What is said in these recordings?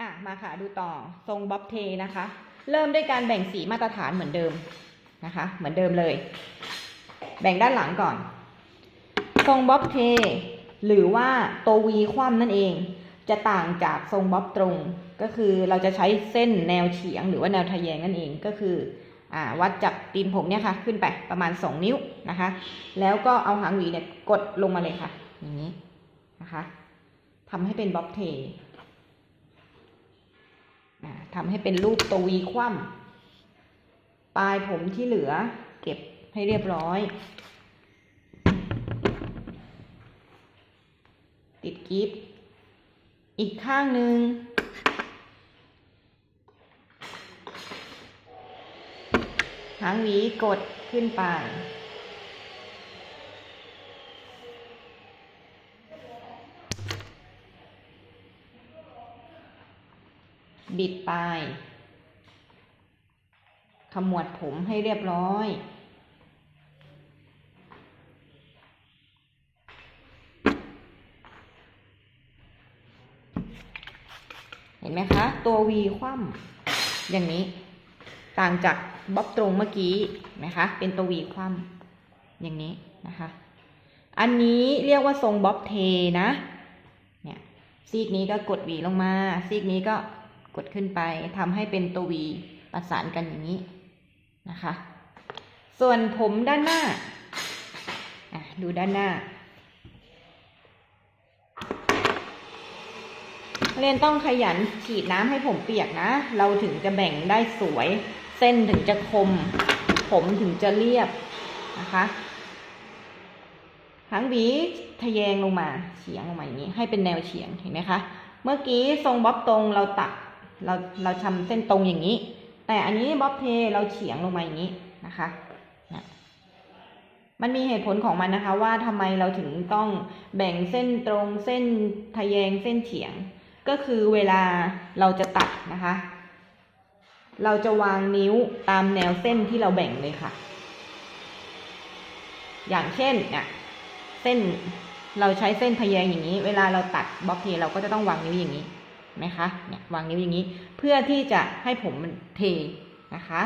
อะมาค่ะดูต่อทรงบ๊อบเทนะคะ เริ่มด้วยการแบ่งสีมาตรฐานเหมือนเดิมนะคะ เหมือนเดิมเลย แบ่งด้านหลังก่อน ทรงบ๊อบเท หรือว่าตัววีคว่ำนั่นเอง จะต่างจากทรงบ๊อบตรง ก็คือเราจะใช้เส้นแนวเฉียง หรือว่าแนวทะแยงนั่นเองก็คืออ่าวัดจากตีนผมเนี่ยค่ะ ขึ้นไปประมาณ 2 นิ้วนะคะ แล้วก็เอาหางหวีเนี่ยกดลงมาเลยค่ะ อย่างนี้นะคะทำให้เป็นบ๊อบเท ทำให้เป็นรูปตัววีคว่ำปลายผมที่เหลือ เก็บให้เรียบร้อย ติดกิฟต์อีกข้างหนึ่งหางหวีกดขึ้นไป บิดปลายขมวดผมให้เรียบร้อย เห็นไหมคะ ตัว V คว่ำอย่างนี้ ต่างจากบ๊อบตรงเมื่อกี้นะคะ เป็นตัว V คว่ำอย่างนี้นะคะ อันนี้เรียกว่าทรงบ๊อบเทนะ เนี่ย ซีกนี้ก็กด V ลงมา ซีกนี้ก็ กดขึ้นไปทำให้เป็นตัว V ประสานกันอย่างนี้นะคะ ส่วนผมด้านหน้า ดูด้านหน้า เรียนต้องขยันฉีดน้ำให้ผมเปียกนะ เราถึงจะแบ่งได้สวย เส้นถึงจะคม ผมถึงจะเรียบนะคะหางหวีทะแยงลงมาเฉียงลงมาอย่างนี้ ให้เป็นแนวเฉียงเห็นไหมคะ เมื่อกี้ทรงบ๊อบตรงเราตัด เราเราทำเส้นตรงอย่างนี้ แต่อันนี้บ๊อบเทเราเฉียงลงมาอย่างนี้นะคะนะมันมีเหตุผลของมันนะคะว่าทำไมเราถึงต้องแบ่งเส้นตรงเส้นทะแยงเส้นเฉียง ก็คือเวลาเราจะตัดนะคะ เราจะวางนิ้วตามแนวเส้นที่เราแบ่งเลยค่ะ อย่างเช่นเนี่ยเส้นเราใช้เส้นทะแยงอย่างนี้ เวลาเราตัดบล็อกเทเราก็จะต้องวางนิ้วอย่างนี้ ไหมคะเนี่ยวางนิ้วอย่างนี้ เพื่อที่จะให้ผมมันเทนะคะ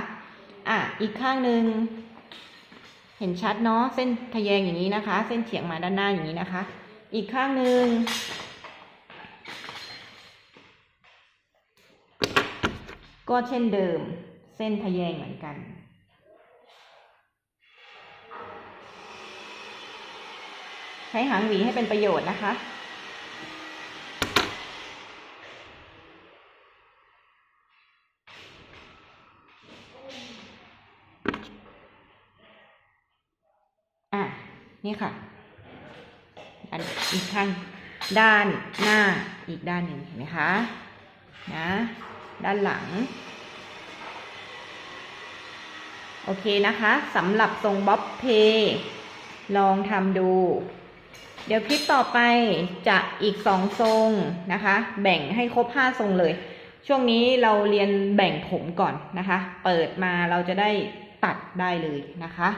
อะอีกข้างหนึ่งเห็นชัดเนาะเส้นทะแยงอย่างนี้นะคะ เส้นเฉียงมาด้านหน้าอย่างนี้นะคะ อีกข้างหนึ่งก็เช่นเดิม เส้นทะแยงเหมือนกันใช้หางหวีให้เป็นประโยชน์นะคะ นี่ค่ะ อันอีกข้างด้านหน้าอีกด้านหนึ่งเห็นไหมคะนะด้านหลัง โอเคนะคะสำหรับทรงบ๊อบเพลองทำดู เดี๋ยวคลิปต่อไปจะอีกสองทรงนะคะ แบ่งให้ครบห้าทรงเลย ช่วงนี้เราเรียนแบ่งผมก่อนนะคะ เปิดมาเราจะได้ตัดได้เลยนะคะ